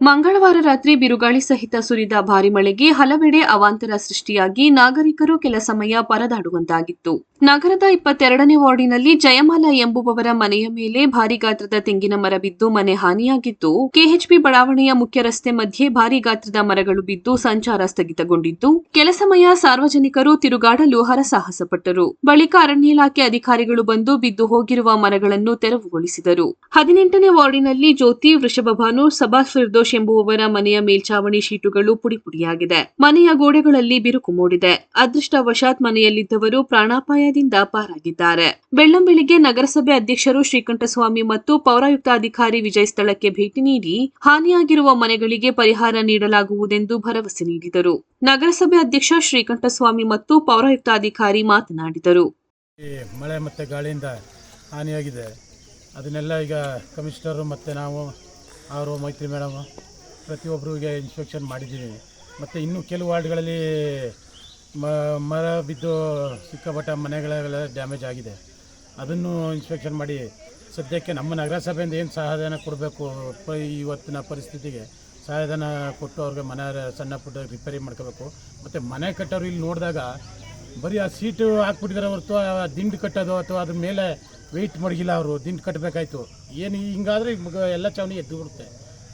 ಮಂಗಳವಾರ ರಾತ್ರಿ ಬಿರುಗಾಳಿ ಸಹಿತ ಸುರಿದ ಭಾರಿ ಮಳೆಗೆ ಹಲವೆಡೆ ಅವಾಂತರ ಸೃಷ್ಟಿಯಾಗಿ ನಾಗರಿಕರು ಕೆಲ ಸಮಯ ಪರದಾಡುವಂತಾಗಿತ್ತು. ನಗರದ ಇಪ್ಪತ್ತೆರಡನೇ ವಾರ್ಡಿನಲ್ಲಿ ಜಯಮಾಲ ಎಂಬುವವರ ಮನೆಯ ಮೇಲೆ ಭಾರಿ ಗಾತ್ರದ ತೆಂಗಿನ ಮರ ಬಿದ್ದು ಮನೆ ಹಾನಿಯಾಗಿದ್ದು ಕೆಎಚ್ಪಿ ಬಡಾವಣೆಯ ಮುಖ್ಯ ರಸ್ತೆ ಮಧ್ಯೆ ಭಾರಿ ಗಾತ್ರದ ಮರಗಳು ಬಿದ್ದು ಸಂಚಾರ ಸ್ಥಗಿತಗೊಂಡಿದ್ದು ಕೆಲ ಸಮಯ ಸಾರ್ವಜನಿಕರು ತಿರುಗಾಡಲು ಹರಸಾಹಸ ಪಟ್ಟರು ಬಳಿಕ ಅರಣ್ಯ ಇಲಾಖೆ ಅಧಿಕಾರಿಗಳು ಬಂದು ಬಿದ್ದು ಹೋಗಿರುವ ಮರಗಳನ್ನು ತೆರವುಗೊಳಿಸಿದರು. ಹದಿನೆಂಟನೇ ವಾರ್ಡಿನಲ್ಲಿ ಜ್ಯೋತಿ ವೃಷಭಭಾನು ಸಬಾ ಫಿರ್ದೋಶ್ ಎಂಬುವವರ ಮನೆಯ ಮೇಲ್ಚಾವಣಿ ಶೀಟುಗಳು ಪುಡಿಪುಡಿಯಾಗಿದೆ. ಮನೆಯ ಗೋಡೆಗಳಲ್ಲಿ ಬಿರುಕು ಮೂಡಿದೆ. ಅದೃಷ್ಟವಶಾತ್ ಮನೆಯಲ್ಲಿದ್ದವರು ಪ್ರಾಣಾಪಾಯದಿಂದ ಪಾರಾಗಿದ್ದಾರೆ. ಬೆಳ್ಳಂಬೆಳಿಗ್ಗೆ ನಗರಸಭೆ ಅಧ್ಯಕ್ಷರು ಶ್ರೀಕಂಠಸ್ವಾಮಿ ಮತ್ತು ಪೌರಾಯುಕ್ತ ಅಧಿಕಾರಿ ವಿಜಯ್ ಸ್ಥಳಕ್ಕೆ ಭೇಟಿ ನೀಡಿ ಹಾನಿಯಾಗಿರುವ ಮನೆಗಳಿಗೆ ಪರಿಹಾರ ನೀಡಲಾಗುವುದೆಂದು ಭರವಸೆ ನೀಡಿದರು. ನಗರಸಭೆ ಅಧ್ಯಕ್ಷ ಶ್ರೀಕಂಠಸ್ವಾಮಿ ಮತ್ತು ಪೌರಾಯುಕ್ತಾಧಿಕಾರಿ ಮಾತನಾಡಿದರು. ಮಳೆ ಮತ್ತೆ ಗಾಳಿಯಿಂದ ಹಾನಿಯಾಗಿದೆ. ಅದನ್ನೆಲ್ಲ ಈಗ ಕಮಿಷನರು ಮತ್ತು ನಾವು ಅವರು ಮೈತ್ರಿ ಮೇಡಮ್ ಪ್ರತಿಯೊಬ್ಬರಿಗೆ ಇನ್ಸ್ಪೆಕ್ಷನ್ ಮಾಡಿದ್ದೀನಿ. ಮತ್ತು ಇನ್ನೂ ಕೆಲವು ವಾರ್ಡ್ಗಳಲ್ಲಿ ಮರ ಬಿದ್ದು ಸಿಕ್ಕಾಪಟ್ಟ ಮನೆಗಳೆಲ್ಲ ಡ್ಯಾಮೇಜ್ ಆಗಿದೆ. ಅದನ್ನು ಇನ್ಸ್ಪೆಕ್ಷನ್ ಮಾಡಿ. ಸದ್ಯಕ್ಕೆ ನಮ್ಮ ನಗರಸಭೆಯಿಂದ ಏನು ಸಹಾಯಧನ ಕೊಡಬೇಕು ಪ, ಇವತ್ತಿನ ಪರಿಸ್ಥಿತಿಗೆ ಸಹಾಯಧನ ಕೊಟ್ಟು ಅವ್ರಿಗೆ ಮನೆ ಸಣ್ಣ ಪುಟ್ಟ ರಿಪೇರಿ ಮಾಡ್ಕೋಬೇಕು. ಮತ್ತು ಮನೆ ಕಟ್ಟೋರು ಇಲ್ಲಿ ನೋಡಿದಾಗ ಬರೀ ಆ ಸೀಟು ಹಾಕ್ಬಿಟ್ಟಿದ್ದಾರೆ ಹೊರತು ದಿಂಡು ಕಟ್ಟೋದು ಅಥವಾ ಅದ್ರ ಮೇಲೆ ವೆಯ್ಟ್ ಮಡಗಿಲ್ಲ ಅವರು, ದಿಂಡು ಕಟ್ಟಬೇಕಾಯ್ತು ಏನು ಹಿಂಗಾದ್ರೆ ಎಲ್ಲ ಚಾವಣಿ ಎದ್ದು ಬಿಡುತ್ತೆ.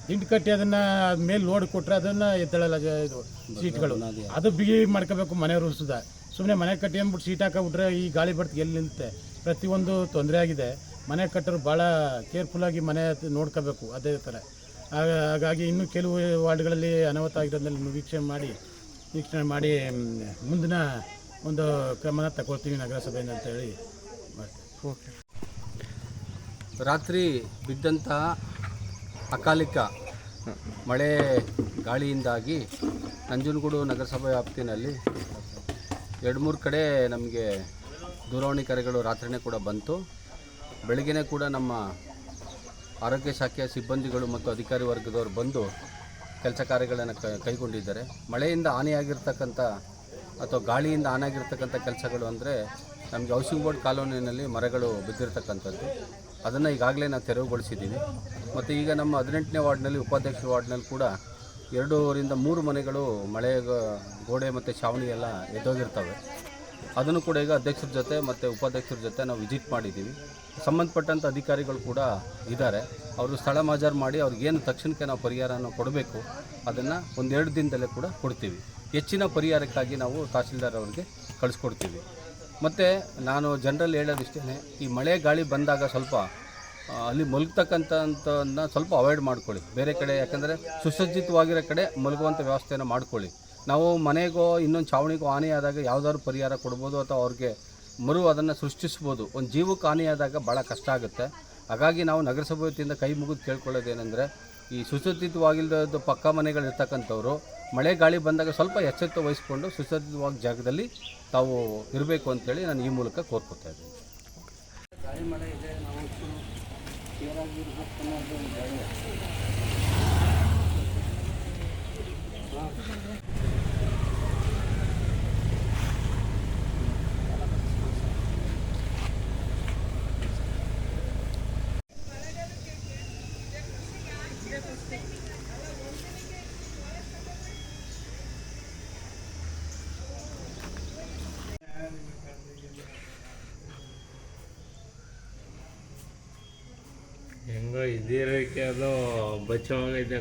ದಿಂಡು ಕಟ್ಟಿ ಅದನ್ನು ಮೇಲೆ ಲೋಡ್ ಕೊಟ್ಟರೆ ಅದನ್ನು ಎದ್ದಳಲ್ಲ ಇದು ಸೀಟ್ಗಳು. ಅದು ಬಿಗಿ ಮಾಡ್ಕೋಬೇಕು ಮನೆ ಸುದ ಸುಮ್ಮನೆ ಮನೆ ಕಟ್ಟಿ ಅಂದ್ಬಿಟ್ಟು ಸೀಟ್ ಹಾಕೊಂಬಿಟ್ರೆ ಈ ಗಾಳಿ ಬರ್ತಿಗೆ ಎಲ್ಲಿ ನಿಲ್ಲುತ್ತೆ? ಪ್ರತಿಯೊಂದು ತೊಂದರೆ ಆಗಿದೆ. ಮನೆ ಕಟ್ಟರು ಭಾಳ ಕೇರ್ಫುಲ್ಲಾಗಿ ಮನೆ ನೋಡ್ಕೋಬೇಕು ಅದೇ ಥರ. ಹಾಗ- ಹಾಗಾಗಿ ಇನ್ನೂ ಕೆಲವು ವಾರ್ಡ್ಗಳಲ್ಲಿ ಅನಾಹುತ ಆಗಿರೋದ್ರಲ್ಲಿ ವೀಕ್ಷಣೆ ಮಾಡಿ ವೀಕ್ಷಣೆ ಮಾಡಿ ಮುಂದಿನ ಒಂದು ಕ್ರಮನ ತಗೊಳ್ತೀವಿ ನಗರಸಭೆಯಿಂದ ಅಂತೇಳಿ ಓಕೆ. ರಾತ್ರಿ ಬಿದ್ದಂತಹ ಅಕಾಲಿಕ ಮಳೆ ಗಾಳಿಯಿಂದಾಗಿ ನಂಜನಗೂಡು ನಗರಸಭೆ ವ್ಯಾಪ್ತಿನಲ್ಲಿ ಎರಡು ಮೂರು ಕಡೆ ನಮಗೆ ದೂರವಾಣಿ ಕರೆಗಳು ರಾತ್ರಿನೇ ಕೂಡ ಬಂತು. ಬೆಳಗ್ಗೆನೇ ಕೂಡ ನಮ್ಮ ಆರೋಗ್ಯ ಶಾಖೆಯ ಸಿಬ್ಬಂದಿಗಳು ಮತ್ತು ಅಧಿಕಾರಿ ವರ್ಗದವರು ಬಂದು ಕೆಲಸ ಕಾರ್ಯಗಳನ್ನು ಕೈಗೊಂಡಿದ್ದಾರೆ. ಮಳೆಯಿಂದ ಹಾನಿಯಾಗಿರ್ತಕ್ಕಂಥ ಅಥವಾ ಗಾಳಿಯಿಂದ ಆನಾಗಿರ್ತಕ್ಕಂಥ ಕೆಲಸಗಳು ಅಂದರೆ ನಮಗೆ ಹೌಸಿಂಗ್ ಬೋರ್ಡ್ ಕಾಲೋನಿಯಲ್ಲಿ ಮರಗಳು ಬಿದ್ದಿರತಕ್ಕಂಥದ್ದು. ಅದನ್ನು ಈಗಾಗಲೇ ನಾವು ತೆರವುಗೊಳಿಸಿದ್ದೀವಿ ಮತ್ತು ಈಗ ನಮ್ಮ ಹದಿನೆಂಟನೇ ವಾರ್ಡ್ನಲ್ಲಿ, ಉಪಾಧ್ಯಕ್ಷ ವಾರ್ಡ್ನಲ್ಲಿ ಕೂಡ ಎರಡೂರಿಂದ ಮೂರು ಮನೆಗಳು ಮಳೆ ಗೋಡೆ ಮತ್ತು ಛಾವಣಿ ಎಲ್ಲ ಎದ್ದೋಗಿರ್ತವೆ. ಅದನ್ನು ಕೂಡ ಈಗ ಅಧ್ಯಕ್ಷರ ಜೊತೆ ಮತ್ತು ಉಪಾಧ್ಯಕ್ಷರ ಜೊತೆ ನಾವು ವಿಸಿಟ್ ಮಾಡಿದ್ದೀವಿ. ಸಂಬಂಧಪಟ್ಟಂಥ ಅಧಿಕಾರಿಗಳು ಕೂಡ ಇದ್ದಾರೆ. ಅವರು ಸ್ಥಳ ಮಾಜಾರು ಮಾಡಿ ಅವ್ರಿಗೇನು ತಕ್ಷಣಕ್ಕೆ ನಾವು ಪರಿಹಾರನ ಕೊಡಬೇಕು, ಅದನ್ನು ಒಂದೆರಡು ದಿನದಲ್ಲೇ ಕೂಡ ಕೊಡ್ತೀವಿ. ಹೆಚ್ಚಿನ ಪರಿಹಾರಕ್ಕಾಗಿ ನಾವು ತಹಸೀಲ್ದಾರ್ ಅವರಿಗೆ ಕಳಿಸ್ಕೊಡ್ತೀವಿ. ಮತ್ತು ನಾನು ಜನರಲ್ಲಿ ಹೇಳೋದಿಷ್ಟೇ ಈ ಮಳೆ ಗಾಳಿ ಬಂದಾಗ ಸ್ವಲ್ಪ ಅಲ್ಲಿ ಮಲಗ್ತಕ್ಕಂಥದ್ದನ್ನು ಸ್ವಲ್ಪ ಅವಾಯ್ಡ್ ಮಾಡ್ಕೊಳ್ಳಿ. ಬೇರೆ ಕಡೆ ಯಾಕಂದರೆ ಸುಸಜ್ಜಿತವಾಗಿರೋ ಕಡೆ ಮಲಗುವಂಥ ವ್ಯವಸ್ಥೆಯನ್ನು ಮಾಡ್ಕೊಳ್ಳಿ. ನಾವು ಮನೆಗೋ, ಇನ್ನೊಂದು ಛಾವಣಿಗೋ ಹಾನಿಯಾದಾಗ ಯಾವುದಾದ್ರು ಪರಿಹಾರ ಕೊಡ್ಬೋದು ಅಥವಾ ಅವ್ರಿಗೆ ಮರು ಅದನ್ನು ಸೃಷ್ಟಿಸ್ಬೋದು. ಒಂದು ಜೀವಕ್ಕೆ ಹಾನಿಯಾದಾಗ ಭಾಳ ಕಷ್ಟ ಆಗುತ್ತೆ. ಹಾಗಾಗಿ ನಾವು ನಗರಸಭೆ ವತಿಯಿಂದ ಕೈ ಮುಗಿದು ಕೇಳ್ಕೊಳ್ಳೋದೇನೆಂದರೆ, ಈ ಸುಸಜ್ಜಿತವಾಗಿಲ್ಲದ ಪಕ್ಕ ಮನೆಗಳಿರ್ತಕ್ಕಂಥವ್ರು ಮಳೆ ಗಾಳಿ ಬಂದಾಗ ಸ್ವಲ್ಪ ಎಚ್ಚರಿಕೆ ವಹಿಸಿಕೊಂಡು ಸುಸಜ್ಜಿತವಾದ ಜಾಗದಲ್ಲಿ ತಾವು ಇರಬೇಕು ಅಂತೇಳಿ ನಾನು ಈ ಮೂಲಕ ಕೋರ್ಕೊತಾ ಇದ್ದೀನಿ. ಹೆಂಗೋ ಇದಿರೋಕ್ಕೆ ಅದು ಬಚಾವಾಗೈತೆ